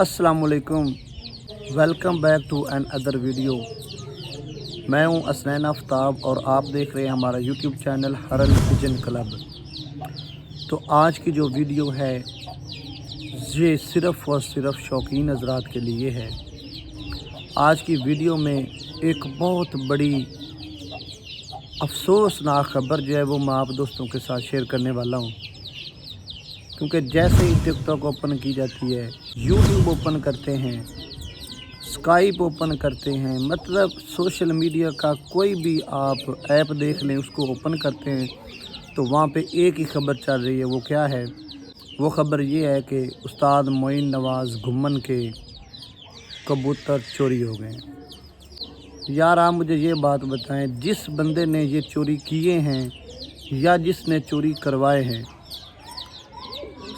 असलकुम welcome back to another video मैं हूँ असनैन आफ्ताब और आप देख रहे हैं हमारा यूट्यूब चैनल हरल विजन क्लब तो आज की जो वीडियो है, ये सिर्फ़ और सिर्फ़ शौकीन हजरात के लिए है। आज की वीडियो में एक बहुत बड़ी अफसोसनाक खबर जो है वो मैं आप दोस्तों के साथ शेयर करने वाला हूँ। क्योंकि जैसे ही टिकटॉक ओपन की जाती है यूट्यूब ओपन करते हैं स्काइप ओपन करते हैं मतलब सोशल मीडिया का कोई भी आप ऐप देख लें, उसको ओपन करते हैं तो वहाँ पे एक ही खबर चल रही है, वो क्या है? वो खबर ये है कि उस्ताद मोइन नवाज़ घुमन के कबूतर चोरी हो गए यार, आप मुझे ये बात बताएँ, जिस बंदे ने ये चोरी किए हैं या जिसने चोरी करवाए हैं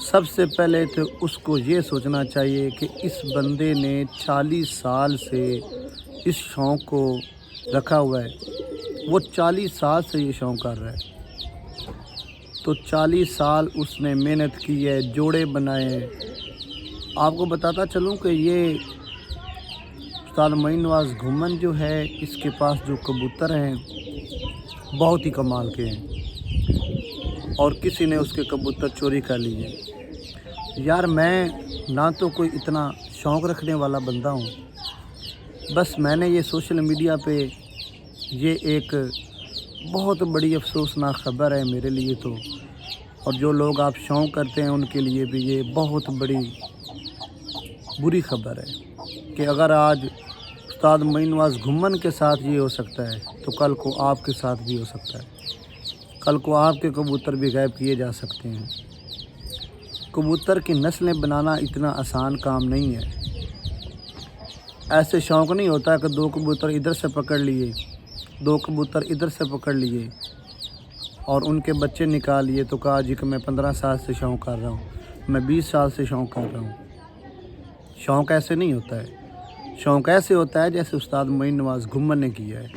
सबसे पहले तो उसको ये सोचना चाहिए कि इस बंदे ने 40 साल से इस शौक़ को रखा हुआ है। वो 40 साल से ये शौक़ कर रहा है। तो 40 साल उसने मेहनत की है, जोड़े बनाए आपको बताता चलूँ कि ये उस्ताद मईन नवाज़ घुमन जो है, इसके पास जो कबूतर हैं, बहुत ही कमाल के हैं। और किसी ने उसके कबूतर चोरी कर लिए। यार मैं ना तो कोई इतना शौक़ रखने वाला बंदा हूँ। बस मैंने ये सोशल मीडिया पे ये एक बहुत बड़ी अफसोसनाक ख़बर है मेरे लिए तो। और जो लोग आप शौक़ करते हैं उनके लिए भी ये बहुत बड़ी बुरी ख़बर है कि अगर आज उस्ताद मईन नवाज़ घुमन के साथ ये हो सकता है तो कल को आपके साथ भी हो सकता है। कल को आपके कबूतर भी गायब किए जा सकते हैं। कबूतर की नस्लें बनाना इतना आसान काम नहीं है। ऐसे शौक़ नहीं होता कि दो कबूतर इधर से पकड़ लिए, दो कबूतर इधर से पकड़ लिए और उनके बच्चे निकाल लिए। तो कहा, जी कि मैं पंद्रह साल से शौक़ कर रहा हूँ, मैं बीस साल से शौक़ कर रहा हूँ। शौक़ ऐसे नहीं होता है। शौक़ ऐसे होता है जैसे उस्ताद मोइन नवाज़ घुमन ने किया है।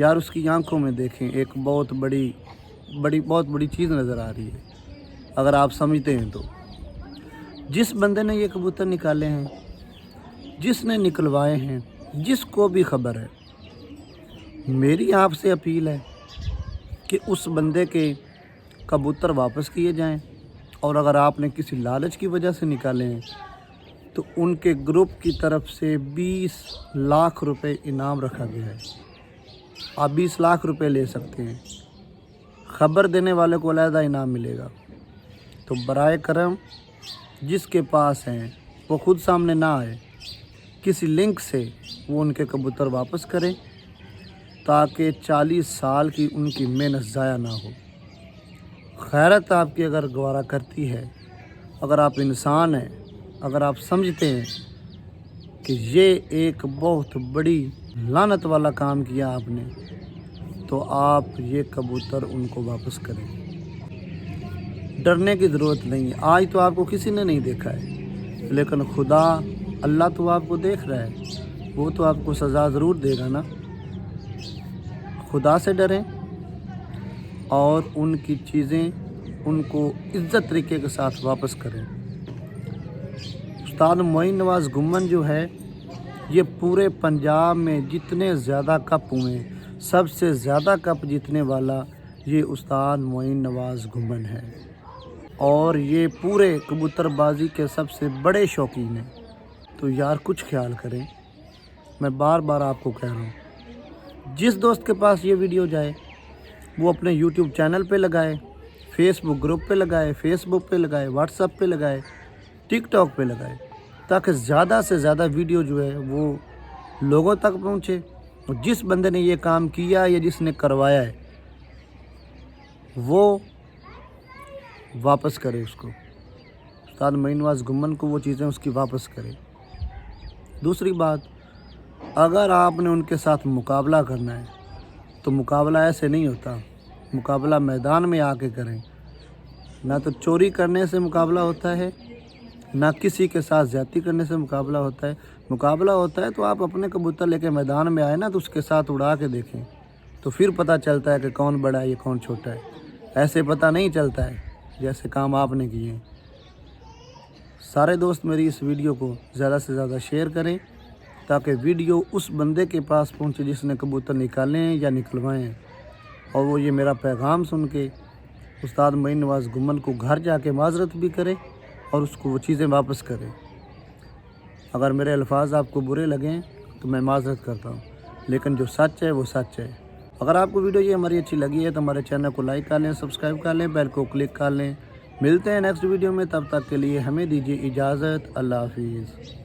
यार, उसकी आँखों में देखें, एक बहुत बड़ी बड़ी, बहुत बड़ी चीज़ नज़र आ रही है। अगर आप समझते हैं तो। जिस बंदे ने ये कबूतर निकाले हैं, जिसने निकलवाए हैं, जिसको भी खबर है, मेरी आपसे अपील है कि उस बंदे के कबूतर वापस किए जाएँ और अगर आपने किसी लालच की वजह से निकाले हैं तो उनके ग्रुप की तरफ़ से 20 लाख रुपए इनाम रखा गया है। आप 20 लाख रुपए ले सकते हैं। खबर देने वाले को अलहदा इनाम मिलेगा। तो बरए करम जिसके पास हैं, वो खुद सामने ना आए। किसी लिंक से वो उनके कबूतर वापस करें, ताकि 40 साल की उनकी मेहनत ज़ाया ना हो। खैरत आपकी अगर गवारा करती है, अगर आप इंसान हैं, अगर आप समझते हैं कि ये एक बहुत बड़ी लानत वाला काम किया आपने तो आप ये कबूतर उनको वापस करें। डरने की ज़रूरत नहीं है। आज तो आपको किसी ने नहीं देखा है। लेकिन खुदा अल्लाह तो आपको देख रहा है। वो तो आपको सज़ा ज़रूर देगा ना। खुदा से डरें और उनकी चीज़ें उनको इज़्ज़त तरीके के साथ वापस करें। उस्ताद मोइन नवाज़ गुमन जो है, ये पूरे पंजाब में जितने ज़्यादा कप हुए, सबसे ज़्यादा कप जीतने वाला ये उस्ताद मोइन नवाज़ घुमन है। और ये पूरे कबूतरबाजी के सबसे बड़े शौकीन हैं। तो यार, कुछ ख्याल करें। मैं बार बार आपको कह रहा हूँ, जिस दोस्त के पास ये वीडियो जाए, वो अपने यूट्यूब चैनल पे लगाए फेसबुक ग्रुप पे लगाए फेसबुक पे लगाए व्हाट्सअप पे लगाए टिकटॉक पे लगाए, ताकि ज़्यादा से ज़्यादा वीडियो जो है वो लोगों तक पहुँचे। और जिस बंदे ने ये काम किया या जिसने करवाया है, वो वापस करे उसको। उस्ताद मईनवाज गुमन को वो चीज़ें उसकी वापस करे। दूसरी बात, अगर आपने उनके साथ मुकाबला करना है तो मुकाबला ऐसे नहीं होता। मुकाबला मैदान में आके करें। ना तो चोरी करने से मुकाबला होता है, ना किसी के साथ ज़्यादती करने से मुकाबला होता है। मुकाबला होता है तो आप अपने कबूतर लेके मैदान में आए ना तो उसके साथ उड़ा के देखें। तो फिर पता चलता है कि कौन बड़ा है, या कौन छोटा है। ऐसे पता नहीं चलता है। जैसे काम आपने किए हैं। सारे दोस्त मेरी इस वीडियो को ज़्यादा से ज़्यादा शेयर करें, ताकि वीडियो उस बंदे के पास पहुँचे जिसने कबूतर निकाले हैं या निकलवाए और वो ये मेरा पैगाम सुन के उस्ताद मईन नवाज़ गुमन को घर जाके माजरत भी करे और उसको वो चीज़ें वापस करे। अगर मेरे अल्फाज आपको बुरे लगें तो मैं माजरत करता हूँ, लेकिन जो सच है, वो सच है। अगर आपको वीडियो ये हमारी अच्छी लगी है तो हमारे चैनल को लाइक कर लें, सब्सक्राइब कर लें, बेल को क्लिक कर लें। मिलते हैं नेक्स्ट वीडियो में, तब तक के लिए हमें दीजिए इजाज़त, अल्लाह हाफिज़।